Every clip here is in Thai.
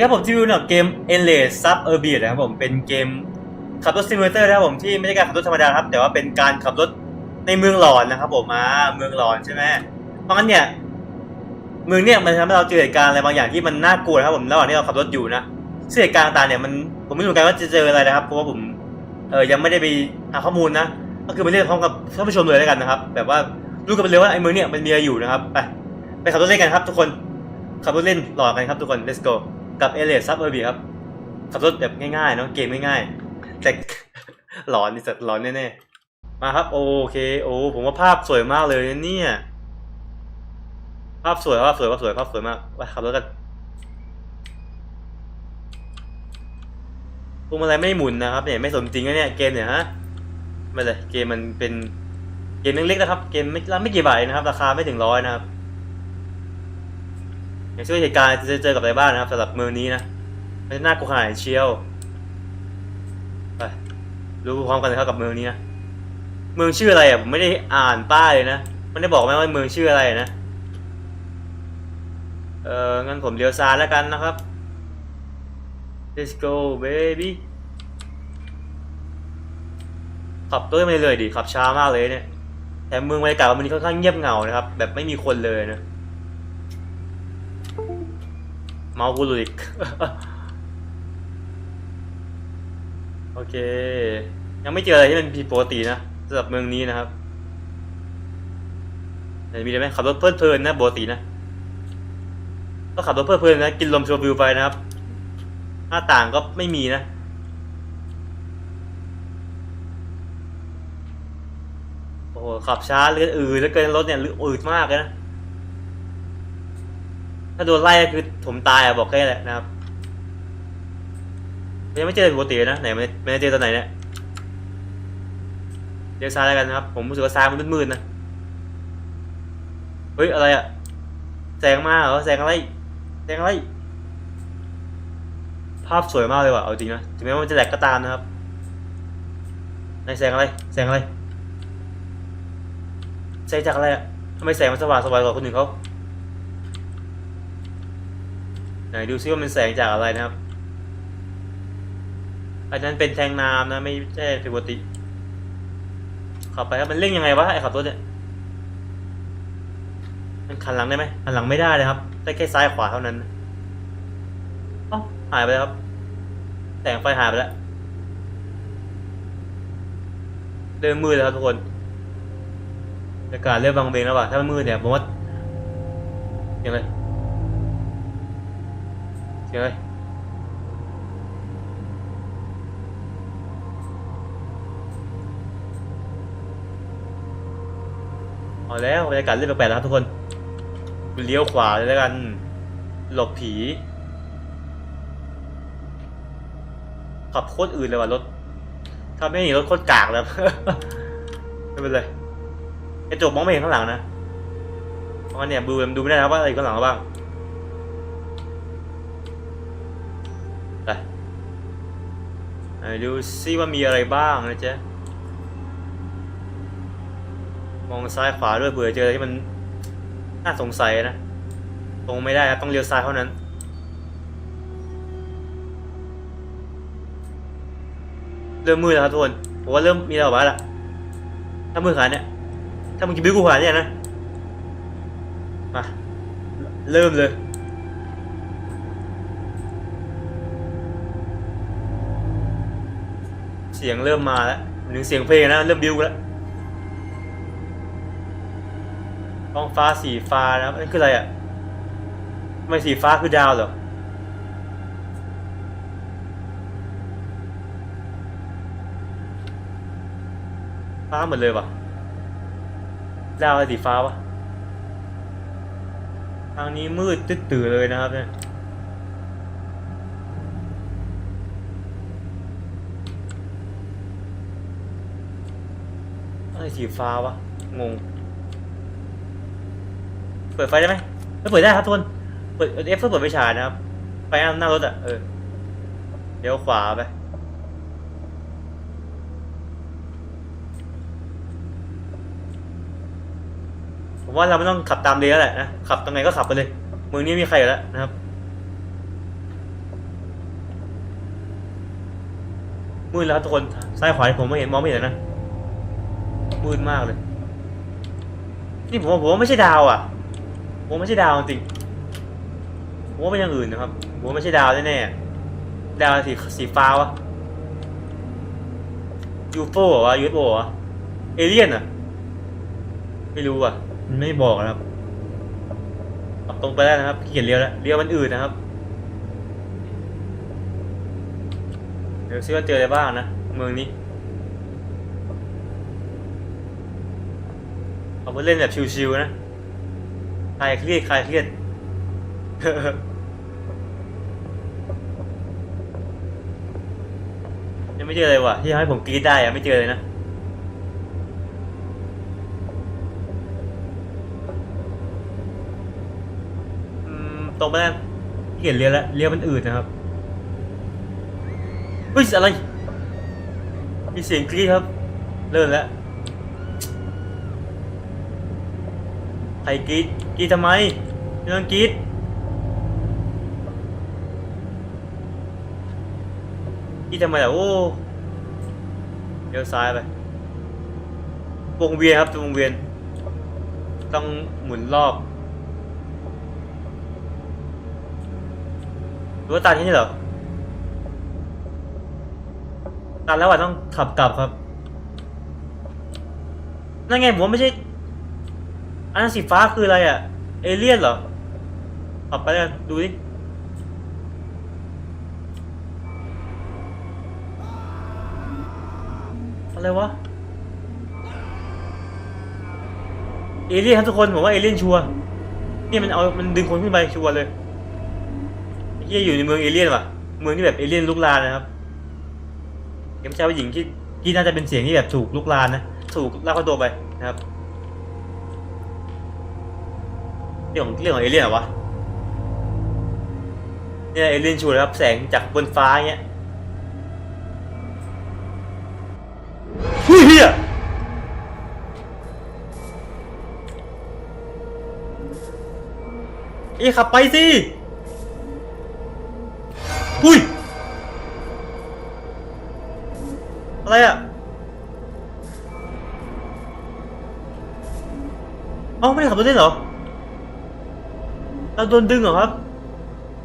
ครับผมที่วิวเนี่ยเกม e n l e s Sub Urban นะครับผมเป็นเกมขับรถซิมูเลเตอร์นะครับผมที่ไม่ใช่การขับรถธรรมดาครับ แต่ว่าเป็นการขับรถในเมืองหลอนนะครับผมมาเมืองหลอนใช่ไหมเพราะงั้นเนี่ยเมืองเนี่ยมันทำให้เราเจอเหตุการณ์อะไรบางอย่างที่มันน่ากลัวครับผมระหว่างที่เราขับรถอยู่นะซึ่งเหตุการณ์ต่างๆเนี่ยมันผมไม่รู้กันว่าจะเจออะไรนะครับเพราะว่าผมเออยังไม่ได้ไปหาข้อมูลนะ ก็คือไปเล่นพร้อมกับท่านผู้ชมเลยแล้วกันนะครับ แบบว่ารู้กันไปเลยว่าไอ้เมืองเนี่ยมันมีอะไรอยู่นะครับไปไปขับรถเล่นกันครับ ทุกคนขับรถเล่นหลอกกันครับทุกคน let's go กับเอเลสซับเออร์บีครับขับรถแบบง่ายๆเนาะเกมง่ายๆแต่หลอนนี่สัตว์หลอนแน่ๆมาครับโอเคโอ้ผมว่าภาพสวยมากเลยเนี่ยภาพสวยภาพสวยภาพสวยภาพสวยมากไปขับรถกันพวงมาลัยไม่หมุนนะครับเนี่ยไม่สมจริงนะเนี่ยเกมเนี่ยฮะไม่เลยเกมมันเป็นเกมเล็กๆนะครับ เกมไม่ไม่กี่บาทนะครับ ราคาไม่ถึงร้อยนะครับ อย่างเช่นเหตุการณ์จะเจอกับอะไรบ้างนะครับสำหรับเมืองนี้นะมันน่ากลัวขนาดไหนเชียวไปรู้พร้อมกันเลยครับกับเมืองนี้นะเมืองชื่ออะไรอะผมไม่ได้อ่านป้ายเลยนะมันได้บอกไหมว่าเมืองชื่ออะไรนะเอองั้นผมเลี้ยวซ้ายแล้วกันนะครับ let's go baby ขับตัวไม่เลยดิขับช้ามากเลยเนี่ยแต่เมืองบรรยากาศวันนี้ค่อนข้างเงียบเหงานะครับ แบบไม่มีคนเลยนะ เมาส์กูหลุดอีก โอเค ยังไม่เจออะไรที่มันผิดปกตินะสำหรับเมืองนี้นะครับมีอะไรไหมขับรถเพลิดเพลินนะปกตินะก็ขับรถเพลิดเพลินนะกินลมชมวิวไปนะครับ หน้าต่างก็ไม่มีนะโอ้โหขับช้าเลืออืดแล้วเกินรถเนี่ยอืดมากเลยนะ ถ้าโดนไล่ก็คือผมตายอะบอกแค่นั้นแหละนะครับยังไม่เจอปกตินะไหนไม่ไม่เจอตอนไหนเนี่ยเลี้ยวซ้ายแล้วกันนะครับ ผมรู้สึกว่าซ้ายมันมืดๆนะเฮ้ยอะไรอะแสงมาเหรอแสงอะไรแสงอะไร ภาพสวยมากเลยว่ะเอาจริงนะถึงแม้ว่ามันจะแหลกก็ตามนะครับในแสงอะไรแสงอะไรแสงจากอะไรอะทำไมแสงมันสว่างสว่างกว่าคนอื่นเขา ไหนดูซิว่ามันแสงจากอะไรนะครับ อันนั้นเป็นแทงน้ำนะไม่ใช่ปกติ ขับไปครับมันเร่งยังไงวะไอ้ขับรถเนี่ย มันขันหลังได้ไหมขันหลังไม่ได้เลยครับได้แค่ซ้ายขวาเท่านั้นอ้าหายไปแล้วครับ แสงไฟหายไปแล้ว เริ่มมืดแล้วครับทุกคนบรรยากาศเริ่มบางเบงแล้วว่ะถ้ามันมืดเนี่ยผมว่ายังไง เสียงอะไรเอาแล้วบรรยากาศเริ่มแปลกๆแล้วครับทุกคนเลี้ยวขวาเลยแล้วกัน หลบผี ขับโคตรอื่นเลยว่ะรถ ถ้าไม่ห็นรถโคตรกากเลยไม่เป็นไรกระจกมองไม่เห็นข้างหลังนะเพราะงั้นเนี่ยดูดูไม่ได้นะครับว่าอะไรข้างหลังบ้าง ไปไดูซิว่ามีอะไรบ้างนะเจ๊มองซ้ายขวาด้วยเผื่อเจออะไรที่มันน่าสงสัยนะ ตรงไม่ได้ครับต้องเลี้ยวซ้ายเท่านั้น เริ่มมืดแล้วครับทุกคนผมว่าเริ่มมีอะไรออกมาละถ้ามือขนาเนี่ย ถ้ามึงกินบิ้วกูขนาเนี่ยนะ มา เริ่มเลย เสียงเริ่มมาแล้วถึงเสียงเพลงนะเริ่มบิ้วแล้วท้องฟ้าสีฟ้านะครับอันนี้คืออะไรอะไม่สีฟ้าคือดาวเหรอฟ้าหมดเลยวะดาวอะไรสีฟ้าวะทางนี้มืดตึ๊ดตื่อเลยนะครับเนี่ย สีฟ้าวะ งง เปิดไฟได้ไหมไม่เปิดได้ครับทุกคนเปิดเอฟเพื่อเปิดไฟฉายนะครับ ไปหน้ารถอะ เออเลี้ยวขวาไป ผมว่าเราไม่ต้องขับตามเรือแหละนะ ขับตรงไหนก็ขับไปเลย เมืองนี้มีใครอยู่แล้วนะครับ มืดแล้วทุกคน ซ้ายขวาผมไม่เห็นมองไม่เห็นนะ มืดมากเลย นี่ผมว่าผมว่าไม่ใช่ดาวอะ ผมไม่ใช่ดาวจริงผมว่าเป็นอย่างอื่นนะครับผมไม่ใช่ดาวแน่ๆดาวสีสีฟ้าวะยูโฟหรอวะยูเอฟโอเหรอเอเลี่ยนอะ ไม่รู้อะมันไม่บอกนะครับขับตรงไปได้นะครับเกียจเลี้ยวแล้วเลี้ยวมันอื่นนะครับเดี๋ยวซิว่าเจออะไรบ้างนะ เมืองนี้ เอาไปเล่นแบบชิวๆนะคลายเครียดคลายเครียดยังไม่เจออะไรว่ะที่ทำให้ผมกรี๊ดได้อะไม่เจอเลยนะอืมตรงไปแล้วเกียจเลี้ยวแล้วเลี้ยวมันอืดนะครับเฮ้ยอะไรมีเสียงกรี๊ดครับ เริ่มแล้ว ใค รกรี๊ดกรี๊ดทำไมไม่ต้องกรี๊ดกรี๊ดทำไมล่ะโอ้เลี้ยวซ้ายไปวงเวียนครับวงเวียน ต้องหมุนรอบหรือว่าตาที่นี่เหรอตันแล้วอะต้องขับกลับครับนั่นไงผมไม่ใช่ อันสีฟ้าคืออะไรอะ เอเลี่ยนเหรอขับไปกันดูดิอะไรวะ เอเลี่ยนครับทุกคนผมว่าเอเลี่ยนชัวร์นี่มันเอา มันดึงคนขึ้นไปชัวร์เลยไอ้เฮียอยู่ในเมืองเอเลี่ยนว่ะ เมืองที่แบบเอเลี่ยนลุกลานนะครับเข็มชายผู้หญิงที่ที่น่าจะเป็นเสียงที่แบบถูกลุกลานนะ ถูกลากเข้าตัวไปนะครับ เรื่องของเรื่องของเอเลี่ยนเหรอวะเนี่ยเอเลี่ยนชูนะครับแสงจากบนฟ้าเงี้ยเฮ้ยเฮียเอ้ขับไปสิหุ้ย อะไรอะเอ้าไม่ได้ขับรถเล่นเหรอ เราโดนดึงเหรอครับ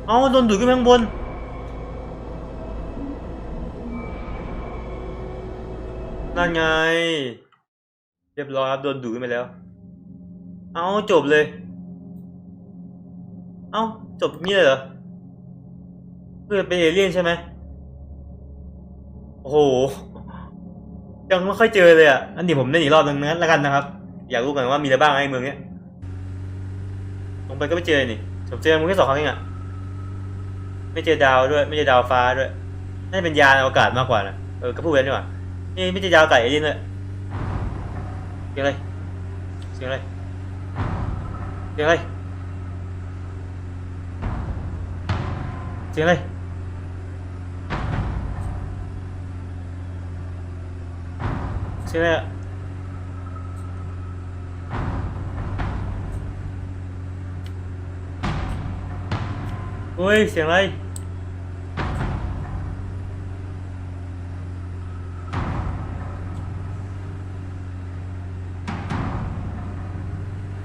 เอาโดนดูดขึ้นข้างบน นั่นไง เรียบร้อยครับโดนดูดขึ้นไปแล้ว เอาจบเลย เอาจบงนี้เลยเหรอเพื่อเป็นเอเลี่ยนใช่ไหมโอ้โห ยังไม่ค่อยเจอเลยอะ อันนี้ผมเล่นอีกรอบนึงนั้นแล้วกันนะครับ อยากรู้กันว่ามีอะไรบ้างไอ้เมืองเนี้ย งไปก็ไม่เจอนี่ผมเจอมึงแค่สองครั้งเองอะไม่เจอดาวด้วย ไม่เจอดาวฟ้าด้วยน่าจะเป็นยานอวกาศมากกว่านะเออก็พูดไปแล้วนี่หว่านี่ไม่เจอดาวอากาศเอเลี่ยนเลยเสียงอะไรเสียงอะไรเสียงอะไรเสียงอะไรเสียงอะไร อะเฮ้ยเสียงอะไร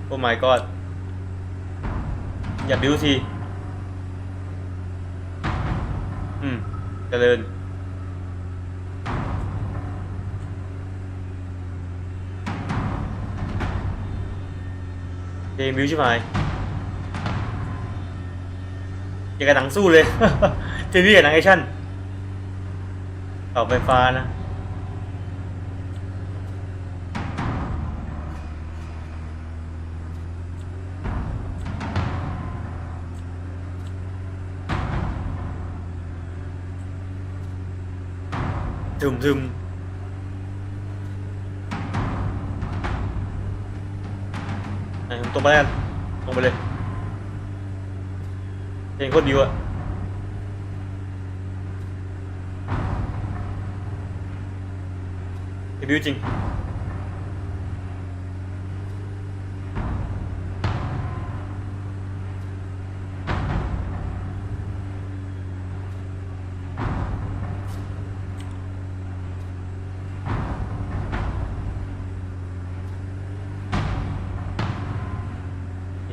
โอ้ my god อย่าบิ้วทีอืมเจริ อย่างกับหนังสู้เลยทีนี้กับหนังแอคชั่นเสาไฟฟ้านะทึมทึมตรงไปแล้วตรงไปเลย เพลงโคตรเยอะเดบิวจริง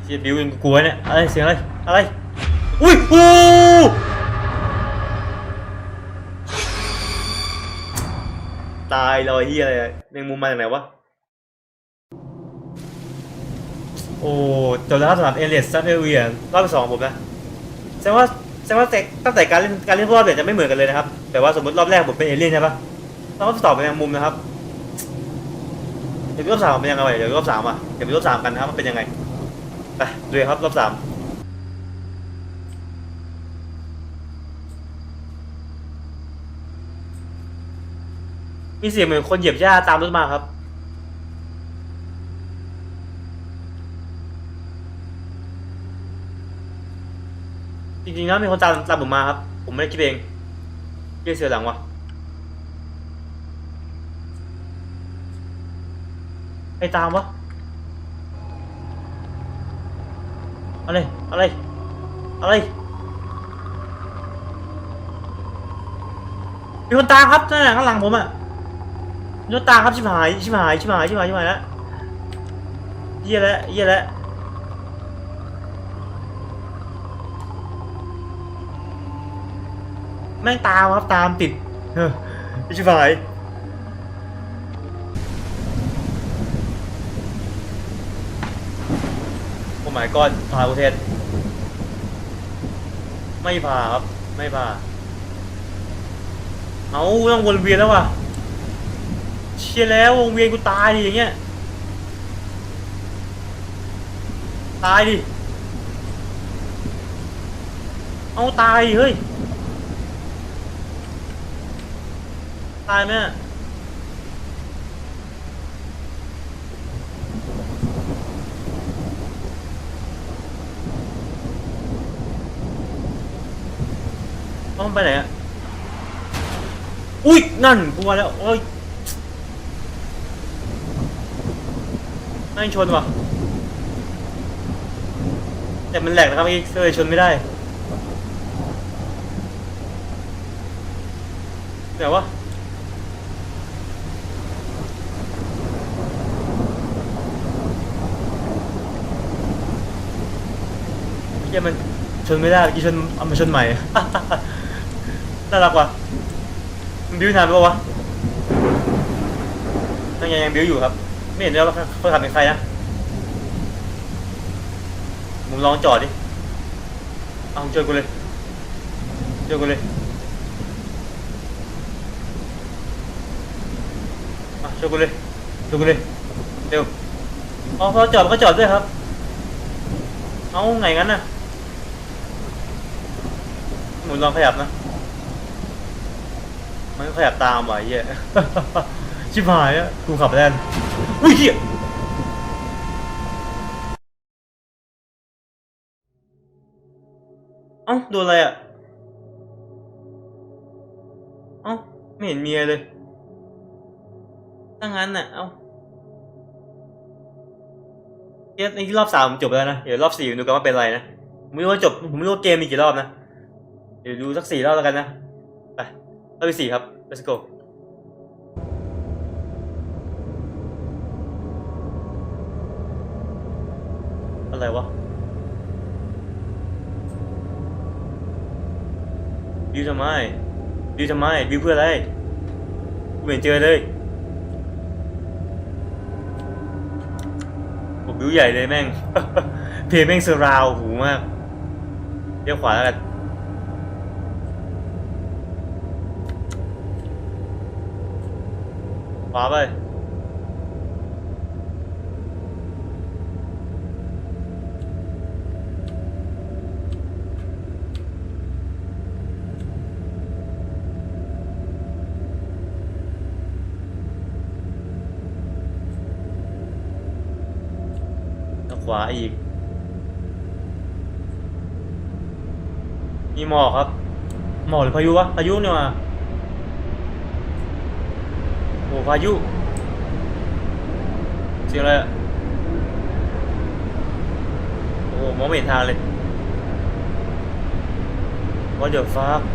เสียบิวกูกลัวเนี่ยอะไรเสียงอะไรอะไร อุ้ยอู้ตายเลยเฮียอะไรอะแมงมุมมาจากไหนวะ โอ้จบแล้วครับสำหรับเอเลียสซับเอเวียรอบที่สองของผมนะแสดงว่าแสดงว่าแต่ตั้งแต่การเล่นการเล่นรอบเนี่ยจะไม่เหมือนกันเลยนะครับแต่ว่าสมมติรอบแรกผมเป็นเอเลี่ยนใช่ปะรอบที่สองเป็นแมงมุมนะครับเดี๋ยวรอบสามเป็นยังไงเดี๋ยวรอบสามอะเดี๋ยวไปรอบสามกันนะครับมันเป็นยังไงไปดูเลยครับรอบสาม มีเสียงเหมือนคนเหยียบหญ้าตามรถมาครับ จริงๆแล้วมีคนตามตามผมมาครับ ผมไม่ได้คิดเองเรียกเสือหลังวะไอ้ตามวะอะไร อะไร อะไร มีคนตามครับนั่นแหละข้างหลังผมอะ นตามครับชิบหายชิบหายชิบหายชิบหายชิบหายแล้วเยี่ยแล้วเยี่ยแล้วแม่งตามครับตามติดเฮ้ยชิบหายโอ้ my god พาประเทศไม่พาครับ ไม่พาเอาต้องวนเวียนแล้วว่ะ ชียร์แล้ววงเวียนกูตายดิอย่างเงี้ย ตายดิ เอาตายดิเฮ้ย ตายไหมอะต้องไปไหนอะ อุ้ยนั่นกลัวแล้วโอ้ย ไม่ชนว่ะ แต่มันแหลกนะครับเมื่อกี้เลยชนไม่ได้เดี๋ยววะเหี้ยมันชนไม่ได้เมื่อกี้ชนเอามาชนใหม่ น่ารักว่ะมันบิ้วนานปะวะยังยังยังบิ้วอยู่ครับ ไม่เห็นเลยว่าเขาทำเป็นใครนะมึงลองจอดดิ เอามึงช่วยกูเลยช่วยกูเลยมาช่วยกูเลยช่วยกูเลยเร็วเอ๋อพอจอดก็จอดด้วยครับ เอาไงงั้นน่ะหมุนลองขยับนะ มันก็ขยับตามว่ะไอ้เหี้ย ชิบหายอะกูขับแล่น อุ้ยเหี้ยเอ้าโดนอะไรอะเอ้าไม่เห็นมีอะไรเลยตั้งงั้นน่ะเอ้าเดี๋ยวในที่รอบสามผมจบแล้วนะ เดี๋ยวรอบสี่ดูกันว่าเป็นอะไรนะ ผมไม่รู้ว่าจบ ผมไม่รู้ว่าเกมมีกี่รอบนะ เดี๋ยวดูสักสี่รอบแล้วกันนะ ไปรอบที่สี่ครับ let's go อะไรวะบิวทำไมบิวทำไมบิวเพื่ออะไรกูไม่เห็นเจอเลยโอ้บิวใหญ่เลยแม่ง เพลงแม่งเซอร์ราวหูมากเลี้ยวขวาแล้วกันขวาไป ขวาอีก มีหมอกครับ หมอกหรือพายุวะ พายุเนี่ยว่ะโอ้พายุ เสียงอะไรอะโอ้หมองไม่เห็นทางเลย What the fuck อืมน่า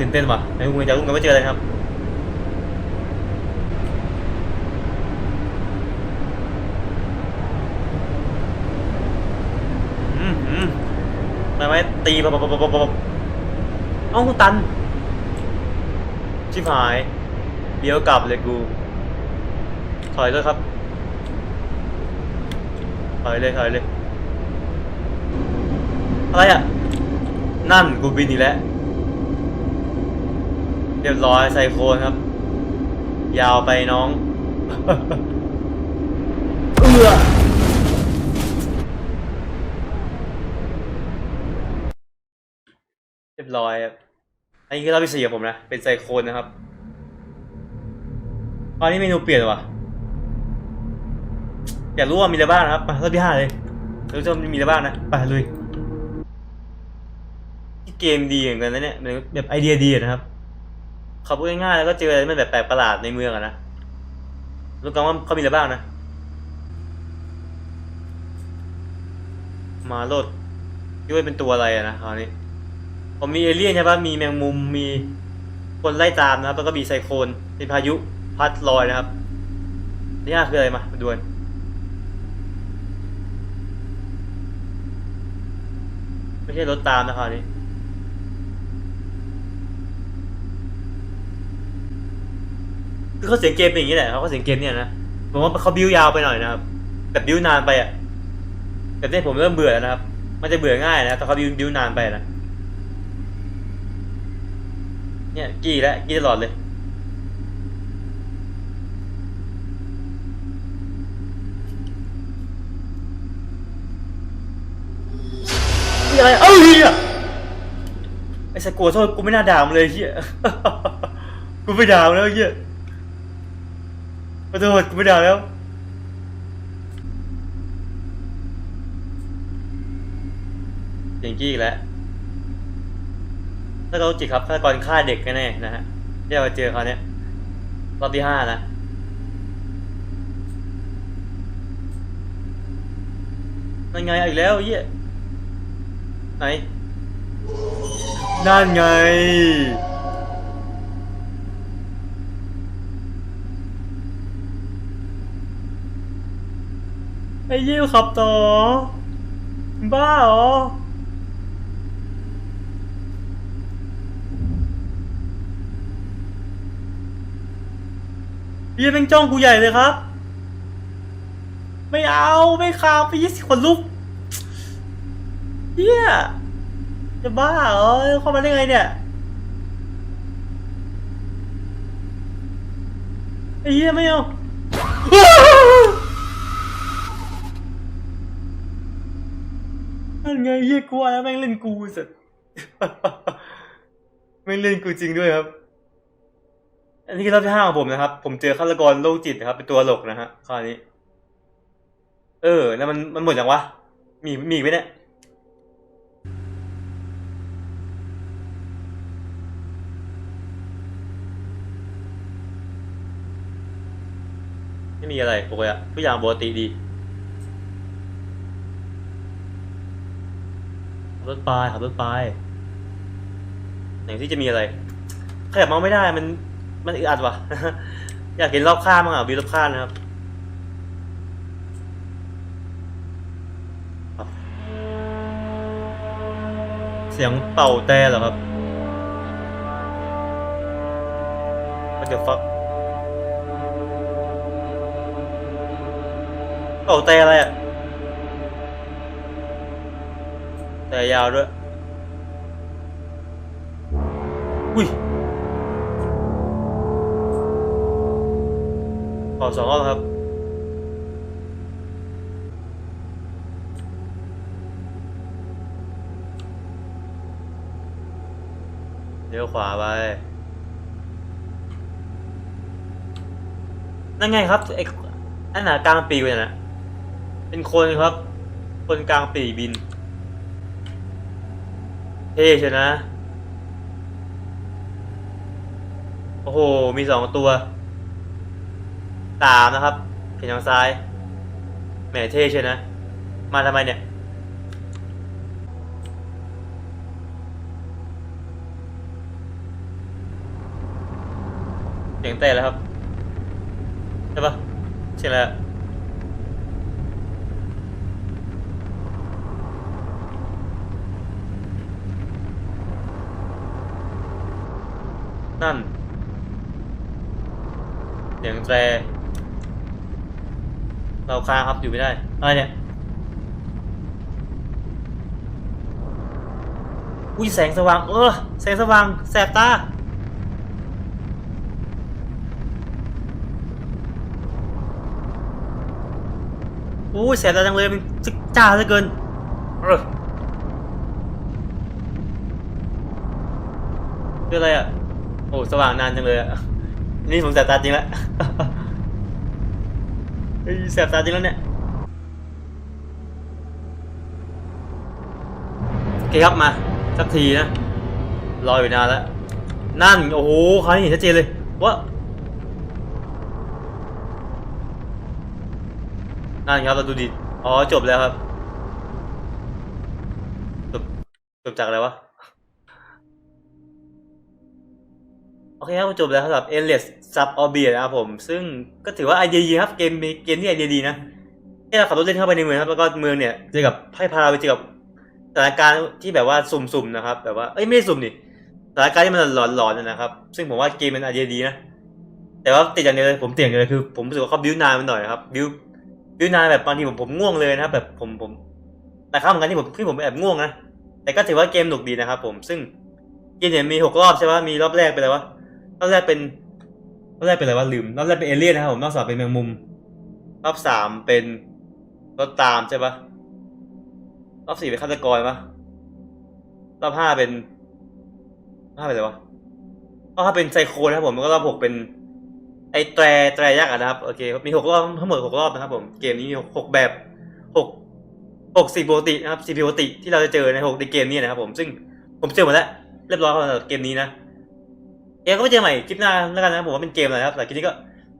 ตื่นเต้นว่ะไอ้คุณจะรู้กันว่าเจออะไรครับอืมอืมมาไมตีปะปะปะปะปะเอ้าตัน ชิบหายเลี้ยวกลับเลยกู ถอยเลยครับ ถอยเลยถอยเลย อะไรอะ นั่นกูบินอีกแล้ว เรียบร้อยไซโคนครับ ยาวไปน้อง เอือเรียบร้อยครับอันนี้คือรอบที่สี่ของผมนะ เป็นไซโคนนะครับตอนนี้เมนูเปลี่ยนว่ะ อยากรู้ว่ามีอะไรบ้างนะครับไปรอบที่ห้าเลยรู้ว่ามีอะไรบ้างนะ ไปลุยที่เกมดีเหมือนกันนะเนี่ยมันแบบไอเดียดีอะนะครับ ขับรถง่ายๆแล้วก็เจออะไรที่มันแบบแปลกประหลาดในเมืองอะนะรู้กันว่าเขามีอะไรบ้างนะ มาโลดคิดว่าเป็นตัวอะไรอะนะคราวนี้ผมมีเอเลี่ยนใช่ปะมีแมงมุมมีคนไล่ตามนะครับ แล้วก็มีไซโคลนเป็นพายุพัดลอยนะครับนี่คืออะไรมามาดูกันไม่ใช่รถตามนะคราวนี้ คือเขาเสียงเกมเป็นอย่างนี้แหละเขาก็เสียงเกมเนี่ยนะผมว่าเขาบิ้วยาวไปหน่อยนะครับแบบบิ้วนานไปอะแบบนี้ผมเริ่มเบื่อแล้วนะครับ มันจะเบื่อง่ายนะแต่เขาบิ้วบิ้วนานไปนะเนี่ยกี้แล้วกี้ตลอดเลยนี่อะไรเอ้าเฮียไอ้สกัวโทษกูไม่น่าด่ามันเลยเฮียกูไม่ด่ามันแล้วเฮีย ขอโทษกูไม่ด่าแล้วเสียงกี้อีกแล้วถ้าเราจิตครับฆาตกรฆ่าเด็กแน่ๆนะฮะที่เราเจอเขาเนี่ยรอบที่ห้านะนั่นไงอีกแล้วไอ้เหี้ยไหนนั่นไง ไอ้ยี่ยวขับต่อ บ้าเหรอเฮียแม่งจ้องกูใหญ่เลยครับ ไม่เอาไม่ขาวไปยี่สิบคนลุกเฮียจะบ้าเหรอเข้ามาได้ไงเนี่ยไอ้เฮียไม่เอา นั่นไงเฮียกลัวแล้วแม่งเล่นกูสุดแม่เล่นกูจริงด้วยครับ อันนี้คือรอบที่ห้าของผมนะครับ ผมเจอฆาตกรโรคจิตนะครับ เป็นตัวหลกนะฮะคราวนี้ เออ แล้วมันมันหมดยังวะ มีมีไหมเนี่ยไม่มีอะไรปกติอะทุกอย่างปกติดีขับ รถไปขับรถไปอย่างที่จะมีอะไรขยับเมาไม่ได้มัน มันอึดอัดว่ะ อยากเห็นรอบข้างมั้งอะวิวรอบข้างนะครับเสียงเป่าแต่เหรอครับ What the fuck เป่าแต่อะไรอะ แต่ยาวด้วย อุ้ยขอสองรอบครับเลี้ยวขวาไป นั่นไงครับไอ้อันหนากลางปีกเลยนะเป็นคนครับ คนกลางปีบิน ท่ช่นะ โอ้โห มีสองตัวสามนะครับ เห็นทางซ้าย แหมเท่ช่นะ มาทำไมเนี่ย เสียงเต้นแล้วครับ ใช่ปะใช่แล้ว นั่น เสียงแตร เราค้างครับอยู่ไม่ได้ อะไรเนี่ย อุ้ยแสงสว่าง เออ แสงสว่าง แสบตาอุ้ยแสบตาจังเลยมันจะจ้าเหลือเกินเออคืออะไรอะ โอ้สว่างนานจังเลยอะนี่ผมแสบตาจริงแล้วเฮ้ยแสบตาจริงแล้วเนี่ยโอเคครับมาสักทีนะรออยู่นานแล้วนั่นโอ้โหคราวนี้เห็นชัดเจนเลยว่านั่นครับเราดูดิอ๋อจบแล้วครับจบจบจากอะไรวะ โอเคครับจบแล้วสำหรับ Endless Sub Orbit นะครับผม ซึ่งก็ถือว่าไอเดียดีครับเกมเกมที่ไอเดียดีนะที่เราขับรถเล่นเข้าไปในเมืองครับแล้วก็เมืองเนี่ยเจอกับให้พาเราไปเจอกับสถานการณ์ที่แบบว่าสุ่มๆนะครับ แบบว่าเอ้ยไม่ได้สุ่มนี่สถานการณ์ที่มันหลอนๆนะครับ ซึ่งผมว่าเกมมันไอเดียดีนะแต่ว่าติดอย่างเดียวเลยผมติดอย่างเดียวเลยคือผมรู้สึกว่าเขาบิวนานไปหน่อยครับบิวบิวนานแบบบางทีผมผมง่วงเลยนะครับแบบผมผมแต่ข้ามกันที่ผมที่ผมแอบง่วงนะแต่ก็ถือว่าเกมหนุกดีนะครับผมซึ่งเกมเนี่ยมีหกรอบใช่ไหมมีรอบแรกเป็นอะไรวะ รอบแรกเป็นรอบแรกเป็นอะไรวะลืมรอบแรกเป็นเอเลี่ยนนะครับผมรอบสองเป็นแมงมุม รอบสามเป็นรถตามใช่ปะรอบสี่เป็นฆาตกรปะรอบห้าเป็นรอบห้าเป็นอะไรวะรอบห้าเป็นไซโคนะครับผมแล้วก็รอบหกเป็น ไอแตรแตรยักษ์อะนะครับโอเคมีหกรอบทั้งหมดหกรอบนะครับ ผมเกมนี้มีหกแบบหกหกสิ่ปกตินะครับสิ่ปกติที่เราจะเจอในหกในเกมนี้นะครับผมซึ่งผมเจอหมดแล้วเรียบร้อยแล้วเกมนี้นะ ยวก็ไปเจอใหม่คลิปหน้าแล้วกันนะผมว่าเป็นเกมอะไรครับแต่คลิปนี้ก็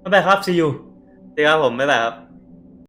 บ๊ายบายครับ see you เจอกันครับผมบ๊ายบายครับ